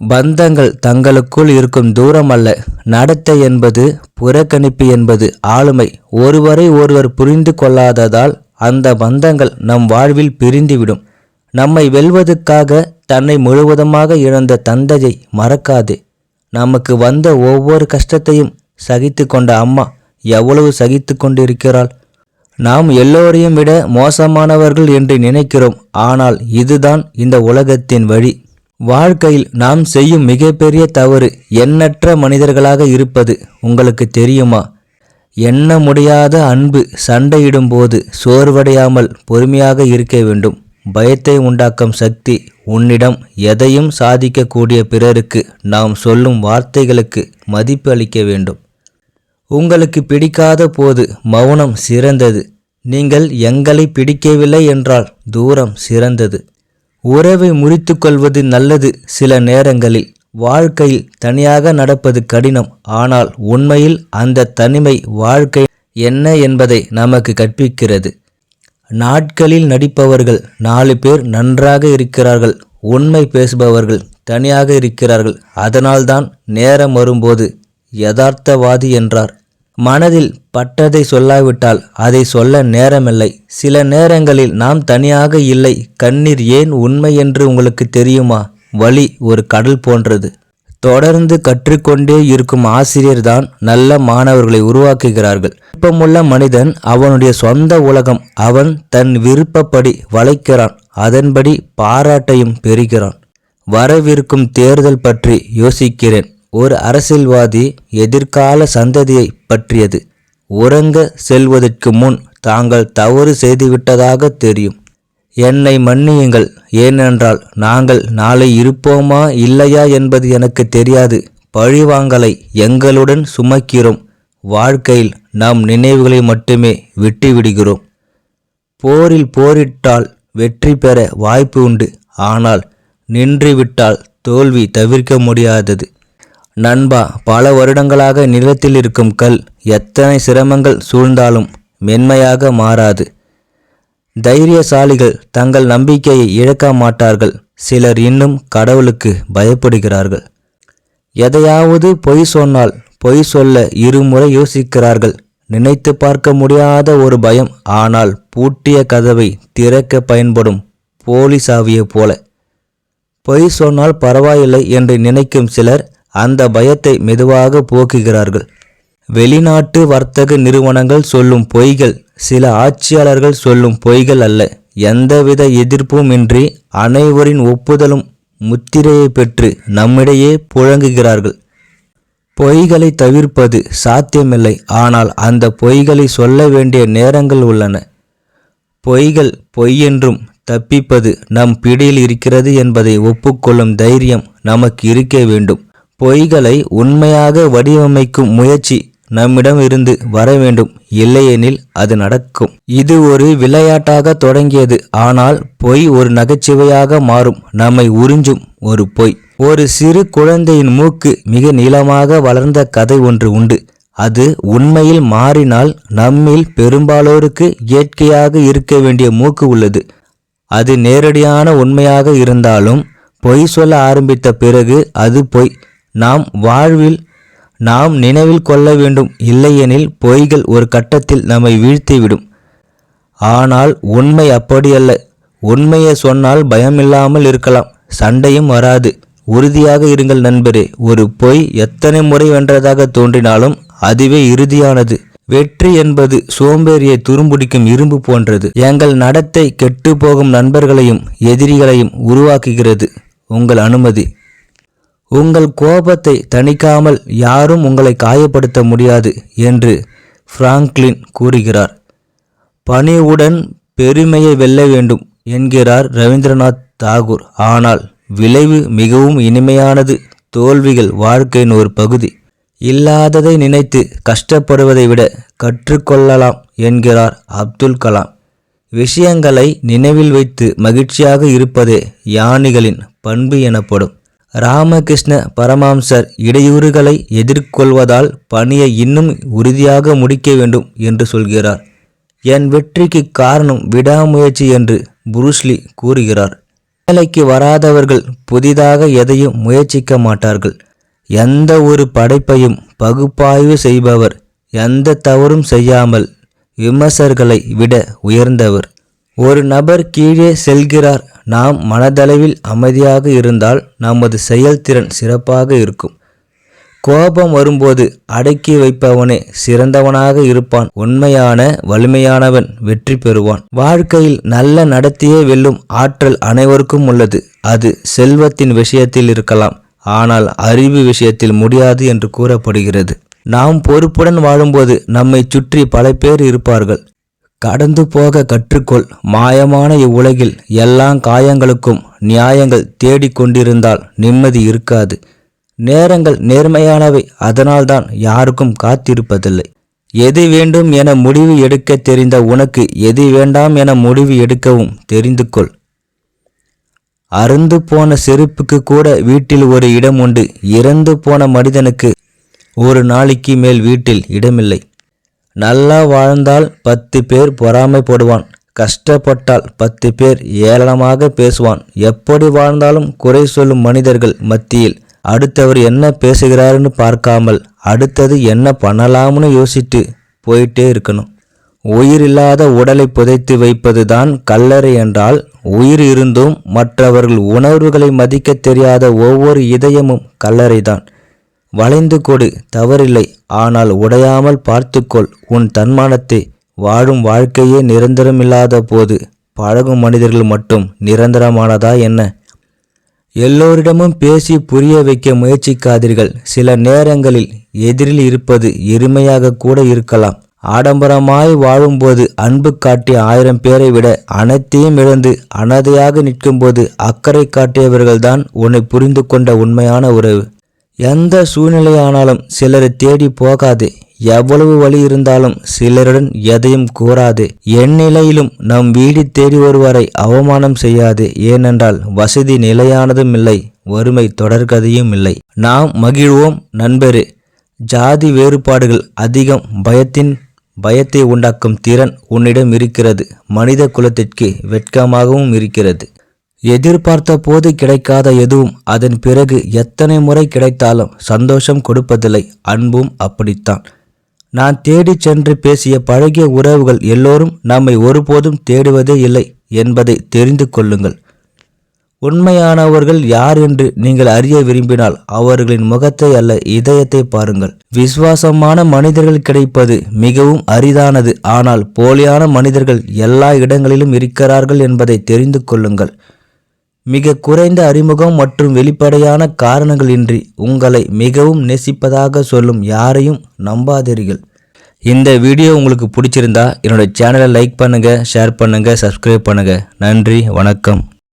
பந்தங்கள் தங்களுக்குள் இருக்கும் தூரம் அல்ல. நடத்தை என்பது புறக்கணிப்பு என்பது ஆளுமை. ஒருவரை ஒருவர் புரிந்து கொள்ளாததால் அந்த பந்தங்கள் நம் வாழ்வில் பிரிந்துவிடும். நம்மை வெல்வதற்காக தன்னை முழுவதுமாக இழந்த தந்தையை மறக்காதே. நமக்கு வந்த ஒவ்வொரு கஷ்டத்தையும் சகித்து கொண்ட அம்மா எவ்வளவு சகித்து கொண்டிருக்கிறாள். நாம் எல்லோரையும் விட மோசமானவர்கள் என்று நினைக்கிறோம். ஆனால் இதுதான் இந்த உலகத்தின் வழி. வாழ்க்கையில் நாம் செய்யும் மிகப்பெரிய தவறு எண்ணற்ற மனிதர்களாக இருப்பது உங்களுக்கு தெரியுமா? எண்ண முடியாத அன்பு சண்டையிடும்போது சோர்வடையாமல் பொறுமையாக இருக்க வேண்டும். பயத்தை உண்டாக்கும் சக்தி உன்னிடம் எதையும் சாதிக்கக்கூடிய பிறருக்கு நாம் சொல்லும் வார்த்தைகளுக்கு மதிப்பு அளிக்க வேண்டும். உங்களுக்கு பிடிக்காத போது மௌனம் சிறந்தது. நீங்கள் எங்களை பிடிக்கவில்லை என்றால் தூரம் சிறந்தது. உறவை முறித்துக்கொள்வது நல்லது சில நேரங்களில். வாழ்க்கையில் தனியாக நடப்பது கடினம். ஆனால் உண்மையில் அந்த தனிமை வாழ்க்கை என்ன என்பதை நமக்கு கற்பிக்கிறது. நாட்களில் நடிப்பவர்கள் நாலு பேர் நன்றாக இருக்கிறார்கள். உண்மை பேசுபவர்கள் தனியாக இருக்கிறார்கள். அதனால்தான் நேரம் வரும்போது யதார்த்தவாதி என்றார். மனதில் பட்டதை சொல்லாவிட்டால் அதை சொல்ல நேரமில்லை. சில நேரங்களில் நாம் தனியாக இல்லை. கண்ணீர் ஏன் உண்மை என்று உங்களுக்கு தெரியுமா? வழி ஒரு கடல் போன்றது. தொடர்ந்து கற்றுக்கொண்டே இருக்கும் ஆசிரியர்தான் நல்ல மாணவர்களை உருவாக்குகிறார்கள். விருப்பமுள்ள மனிதன் அவனுடைய சொந்த உலகம் அவன் தன் விருப்பப்படி வளைக்கிறான். அதன்படி பாராட்டையும் பெறுகிறான். வரவிருக்கும் தேர்தல் பற்றி யோசிக்கிறேன். ஒரு அரசியல்வாதி எதிர்கால சந்ததியை பற்றியது. உறங்க செல்வதற்கு முன் தாங்கள் தவறு செய்துவிட்டதாக தெரியும். என்னை மன்னியுங்கள். ஏனென்றால் நாங்கள் நாளை இருப்போமா இல்லையா என்பது எனக்கு தெரியாது. பழிவாங்கலை எங்களுடன் சுமக்கிறோம். வாழ்க்கையில் நாம் நினைவுகளை மட்டுமே விட்டுவிடுகிறோம். போரில் போரிட்டால் வெற்றி பெற வாய்ப்பு உண்டு. ஆனால் நின்றுவிட்டால் தோல்வி தவிர்க்க முடியாதது. நண்பா பல வருடங்களாக நிலத்தில் இருக்கும் கல் எத்தனை சிரமங்கள் சூழ்ந்தாலும் மென்மையாக மாறாது. தைரியசாலிகள் தங்கள் நம்பிக்கையை இழக்க மாட்டார்கள். சிலர் இன்னும் கடவுளுக்கு பயப்படுகிறார்கள். எதையாவது பொய் சொன்னால் பொய் சொல்ல இருமுறை யோசிக்கிறார்கள். நினைத்து பார்க்க முடியாத ஒரு பயம் ஆனால் பூட்டிய கதவை திறக்க பயன்படும் போலி சாவியைப் போல. பொய் சொன்னால் பரவாயில்லை என்று நினைக்கும் சிலர் அந்த பயத்தை மெதுவாக போக்குகிறார்கள். வெளிநாட்டு வர்த்தக நிறுவனங்கள் சொல்லும் பொய்கள் சில ஆட்சியாளர்கள் சொல்லும் பொய்கள் அல்ல. எந்தவித எதிர்ப்பும் இன்றி அனைவரின் ஒப்புதலும் முத்திரையை பெற்று நம்மிடையே புழங்குகிறார்கள். பொய்களை தவிர்ப்பது சாத்தியமில்லை. ஆனால் அந்த பொய்களை சொல்ல வேண்டிய நேரங்கள் உள்ளன. பொய்கள் பொய்யென்றும் தப்பிப்பது நம் பிடியில் இருக்கிறது என்பதை ஒப்புக்கொள்ளும் தைரியம் நமக்கு இருக்க வேண்டும். பொய்களை உண்மையாக வடிவமைக்கும் முயற்சி நம்மிடம் இருந்து வர வேண்டும். இல்லையெனில் அது நடக்கும். இது ஒரு விளையாட்டாக தொடங்கியது. ஆனால் பொய் ஒரு நகைச்சுவையாக மாறும். நம்மை உறிஞ்சும் ஒரு பொய். ஒரு சிறு குழந்தையின் மூக்கு மிக நீளமாக வளர்ந்த கதை ஒன்று உண்டு. அது உண்மையில் மாறினால் நம்மில் பெரும்பாலோருக்கு இயற்கையாக இருக்க வேண்டிய மூக்கு உள்ளது. அது நேரடியான உண்மையாக இருந்தாலும் பொய் சொல்ல ஆரம்பித்த பிறகு அது பொய். நாம் வாழ்வில் நாம் நினைவில் கொள்ள வேண்டும் இல்லையெனில் பொய்கள் ஒரு கட்டத்தில் நம்மை வீழ்த்திவிடும். ஆனால் உண்மை அப்படியல்ல. உண்மையை சொன்னால் பயமில்லாமல் இருக்கலாம். சண்டையும் வராது. உறுதியாக இருங்கள் நண்பரே. ஒரு பொய் எத்தனை முறை வென்றதாக தோன்றினாலும் அதுவே இறுதியானது. வெற்றி என்பது சோம்பேறியை துரும்பிடிக்கும் இரும்பு போன்றது. எங்கள் நடத்தை கெட்டு போகும் நண்பர்களையும் எதிரிகளையும் உருவாக்குகிறது. உங்கள் அனுமதி. உங்கள் கோபத்தை தணிக்காமல் யாரும் உங்களை காயப்படுத்த முடியாது என்று பிராங்க்லின் கூறுகிறார். பணிவுடன் பெருமையை வெல்ல வேண்டும் என்கிறார் ரவீந்திரநாத் தாகூர். ஆனால் விளைவு மிகவும் இனிமையானது தோல்விகள் வாழ்க்கையின் ஒரு பகுதி. இல்லாததை நினைத்து கஷ்டப்படுவதை விட கற்றுக்கொள்ளலாம் என்கிறார் அப்துல் கலாம். விஷயங்களை நினைவில் வைத்து மகிழ்ச்சியாக இருப்பதே யானிகளின் பண்பு எனப்படும். ராமகிருஷ்ண பரமாம்சர் இடையூறுகளை எதிர்கொள்வதால் பணியை இன்னும் உறுதியாக முடிக்க வேண்டும் என்று சொல்கிறார். என் வெற்றிக்கு காரணம் விடாமுயற்சி என்று புருஸ்லி கூறுகிறார். வேலைக்கு வராதவர்கள் புதிதாக எதையும் முயற்சிக்க மாட்டார்கள். எந்த ஒரு படைப்பையும் பகுப்பாய்வு செய்பவர் எந்த தவறும் செய்யாமல் விமர்சகர்களை விட உயர்ந்தவர். ஒரு நபர் கீழே செல்கிறார் நாம் மனதளவில் அமைதியாக இருந்தால் நமது செயல்திறன் சிறப்பாக இருக்கும். கோபம் வரும்போது அடக்கி வைப்பவனே சிறந்தவனாக இருப்பான். உண்மையான வலிமையானவன் வெற்றி பெறுவான். வாழ்க்கையில் நல்ல நடத்தியே வெல்லும் ஆற்றல் அனைவருக்கும் உள்ளது. அது செல்வத்தின் விஷயத்தில் இருக்கலாம். ஆனால் அறிவு விஷயத்தில் முடியாது என்று கூறப்படுகிறது. நாம் பொறுப்புடன் வாழும்போது நம்மை சுற்றி பல பேர் இருப்பார்கள். கடந்து போக கற்றுக்கொள். மாயமான இவ்வுலகில் எல்லா காயங்களுக்கும் நியாயங்கள் தேடிக்கொண்டிருந்தால் நிம்மதி இருக்காது. நேரங்கள் நேர்மையானவை அதனால்தான் யாருக்கும் காத்திருப்பதில்லை. எது வேண்டும் என முடிவு எடுக்க தெரிந்த உனக்கு எது வேண்டாம் என முடிவு எடுக்கவும் தெரிந்து கொள். அருந்து போன செருப்புக்கு கூட வீட்டில் ஒரு இடம் உண்டு. இறந்து போன மனிதனுக்கு ஒரு நாளைக்கு மேல் வீட்டில் இடமில்லை. நல்லா வாழ்ந்தால் பத்து பேர் பொறாமைப்படுவான். கஷ்டப்பட்டால் பத்து பேர் ஏளனமாக பேசுவான். எப்படி வாழ்ந்தாலும் குறை சொல்லும் மனிதர்கள் மத்தியில் அடுத்தவர் என்ன பேசுகிறாருன்னு பார்க்காமல் அடுத்தது என்ன பண்ணலாம்னு யோசித்து போயிட்டே இருக்கணும். உயிர் இல்லாத உடலை புதைத்து வைப்பதுதான் கல்லறை என்றால் உயிர் இருந்தும் மற்றவர்கள் உணர்வுகளை மதிக்க தெரியாத ஒவ்வொரு இதயமும் கல்லறைதான். வளைந்து கொடு தவறில்லை. ஆனால் உடையாமல் பார்த்துக்கொள் உன் தன்மானத்தை. வாழும் வாழ்க்கையே நிரந்தரமில்லாத போது பழகும் மனிதர்கள் மட்டும் நிரந்தரமானதா என்ன? எல்லோரிடமும் பேசி புரிய வைக்க முயற்சிக்காதீர்கள். சில நேரங்களில் எதிரில் இருப்பது எருமையாக கூட இருக்கலாம். ஆடம்பரமாய் வாழும்போது அன்பு காட்டிய ஆயிரம் பேரை விட அனைத்தையும் இழந்து அனாதையாக நிற்கும்போது அக்கறை காட்டியவர்கள்தான் உன்னை புரிந்து கொண்ட உண்மையான உறவு. எந்த சூழ்நிலையானாலும் சிலரை தேடி போகாதே. எவ்வளவு வழி இருந்தாலும் சிலருடன் எதையும் கூறாதே. என் நிலையிலும் நம் வீடு தேடி வருவரை அவமானம் செய்யாதே. ஏனென்றால் வசதி நிலையானதும் இல்லை வறுமை தொடர்கதையும் இல்லை. நாம் மகிழ்வோம் நண்பரே. ஜாதி வேறுபாடுகள் அதிகம். பயத்தின் பயத்தை உண்டாக்கும் திறன் உன்னிடம் இருக்கிறது. மனித குலத்திற்கு வெட்கமாகவும் இருக்கிறது. எதிர்பார்த்த போது கிடைக்காத எதுவும் அதன் பிறகு எத்தனை முறை கிடைத்தாலும் சந்தோஷம் கொடுப்பதில்லை. அன்பும் அப்படித்தான். நான் தேடிச் சென்று பேசிய பழகிய உறவுகள் எல்லோரும் நம்மை ஒருபோதும் தேடுவதே இல்லை என்பதை தெரிந்து கொள்ளுங்கள். உண்மையானவர்கள் யார் என்று நீங்கள் அறிய விரும்பினால் அவர்களின் முகத்தை அல்ல இதயத்தை பாருங்கள். விசுவாசமான மனிதர்கள் கிடைப்பது மிகவும் அரிதானது ஆனால் போலியான மனிதர்கள் எல்லா இடங்களிலும் இருக்கிறார்கள் என்பதை தெரிந்து கொள்ளுங்கள். மிக குறைந்த அறிமுகம் மற்றும் வெளிப்படையான காரணங்களின்றி உங்களை மிகவும் நேசிப்பதாக சொல்லும் யாரையும் நம்பாதீர்கள். இந்த வீடியோ உங்களுக்கு பிடிச்சிருந்தா என்னோட சேனலை லைக் பண்ணுங்கள் ஷேர் பண்ணுங்கள் சப்ஸ்கிரைப் பண்ணுங்கள் நன்றி வணக்கம்.